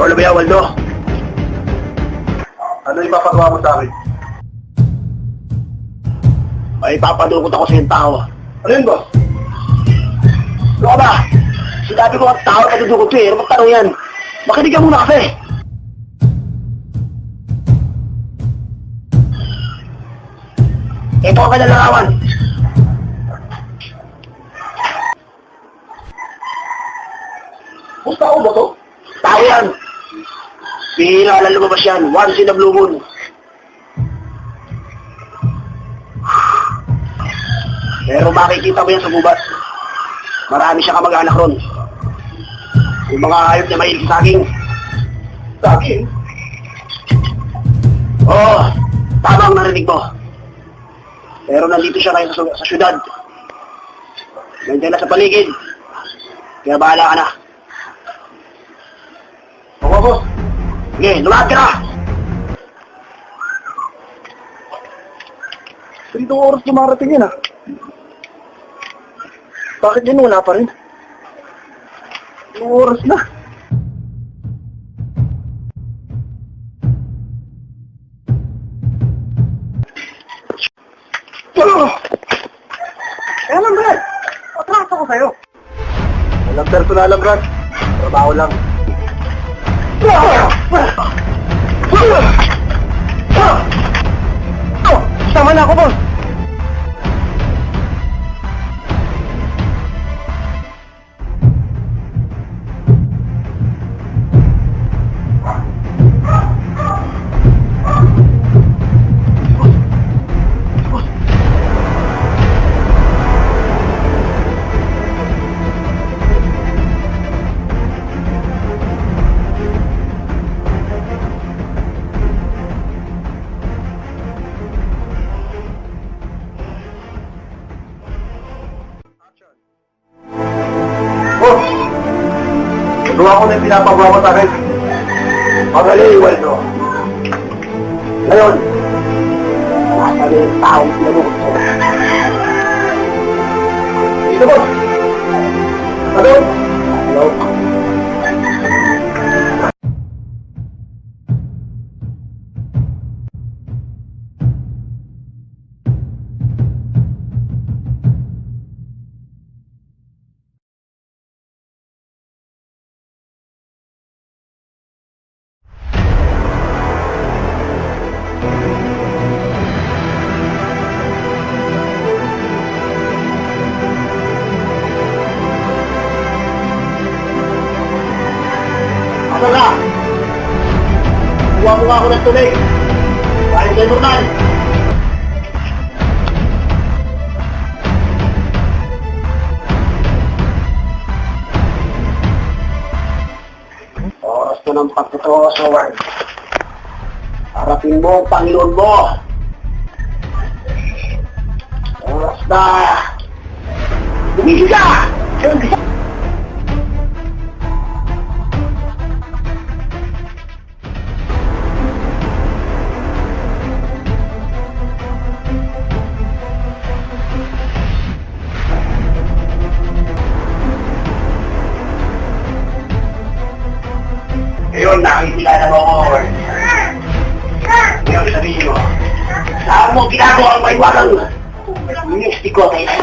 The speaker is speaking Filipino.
Ikaw na ba yan, Waldo? Ano ipapagawa mo sa akin? May papadukot ako sa iyong tao. Ano yun, boss? Ano ba? Sinabi ko ang tao na padudukot ko eh. Ano magtanong yan? Makinig ka muna kasi. Ito ang kanalakawan. Kung tao ba to? Tao yan. Bihira lang lumabas yan. Once in a blue moon. Pero makikita mo yan sa gubat. Marami siya kamag-anak ron. Yung mga hayop na mahilig sa saging. Saging? Oo, tama ang narinig mo. Pero nandito siya ngayon sa, sa syudad. Nandiyan na sa paligid. Kaya bahala ka na. Sige, lumahad ka na! Ganito oras dumarating yan ah. Bakit yun wala pa rin? Anong oras na? Oh! Kaya lang, Brad. Atraso ko sa'yo. Walang personal lang, Brad. Trabaho lang. Gawa ko na yung pinapagawa ko sa akin. Magaling, Waldo. Ngayon, nasa na yung taong pinabukot ko. Dito, boss! Hello? Hello? Ano ka? Kuha mo nga ako ng tuloy. Kahit kay Norman. Oras ko ng pagtotoo, Soward. Harapin mo ang Panginoon mo. Oras na. Tumigil ka! Ngayon, kamu tidak boleh melawan mistikota ini.